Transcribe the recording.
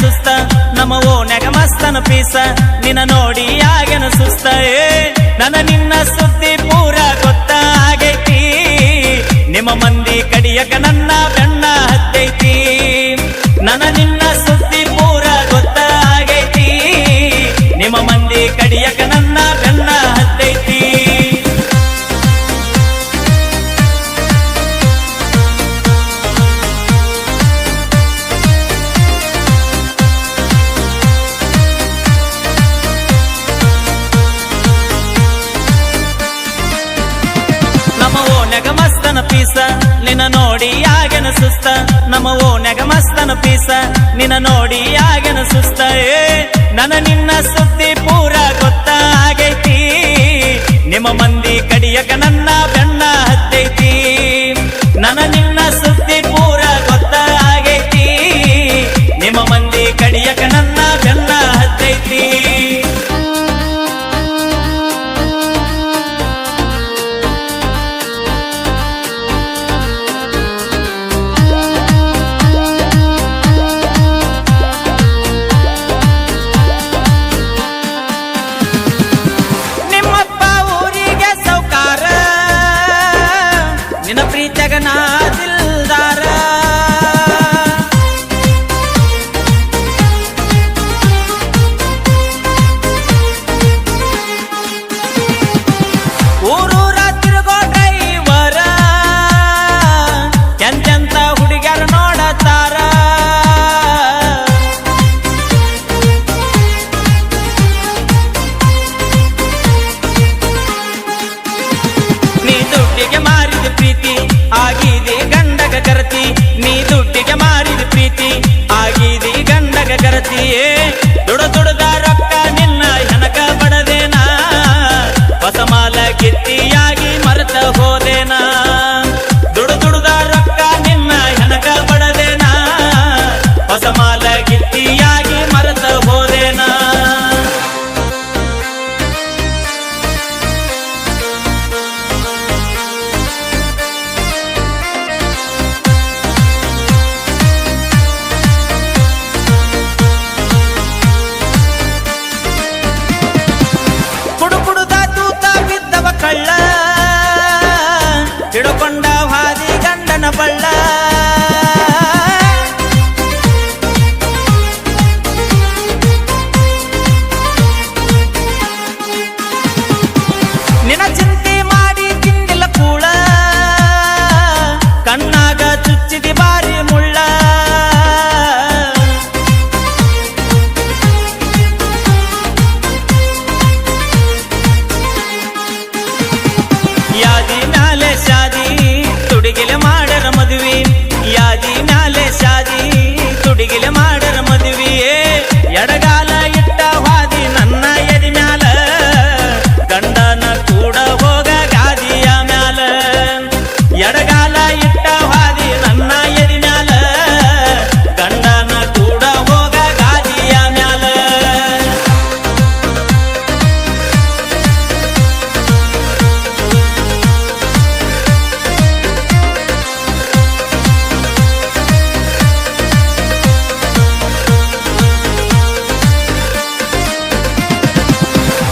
ಸುಸ್ತ, ನಮ್ಮ ಓನ್ಯಾಗ ಮಸ್ತನ ಪೀಸ. ನಿನ್ನ ನೋಡಿ ಆಗನ ಸುಸ್ತ, ಏ, ನನ್ನ ನಿನ್ನ ಸುದ್ದಿ ಪೂರ ಗೊತ್ತಾಗೈತಿ ನಿಮ್ಮ ಮಂದಿ ಕಡಿಯಕ ನನ್ನ ಬೆನ್ನ ಹತ್ತೈತಿ. ನನ್ನ ನಿನ್ನ ಸುದ್ದಿ ಪೂರ ಗೊತ್ತಾಗೈತಿ ನಿಮ್ಮ ಮಂದಿ ಕಡಿಯಕ ನನ್ನ ಮಸ್ತನ ಪೀಸ, ನಿನ್ನ ನೋಡಿ ಆಗನ ಸುಸ್ತ? ನಮ್ಮ ಓನ್ಯಾಗ ಮಸ್ತನ ಪೀಸ, ನಿನ್ನ ನೋಡಿ ಆಗನ ಸುಸ್ತ? ಏ ನನ ನಿನ್ನ ಸುದ್ದಿ ಪೂರ ಗೊತ್ತಾಗೈತಿ. ನಿಮ್ಮ ಮಂದಿ ಕಡಿಯಕ ನಿನ್ನ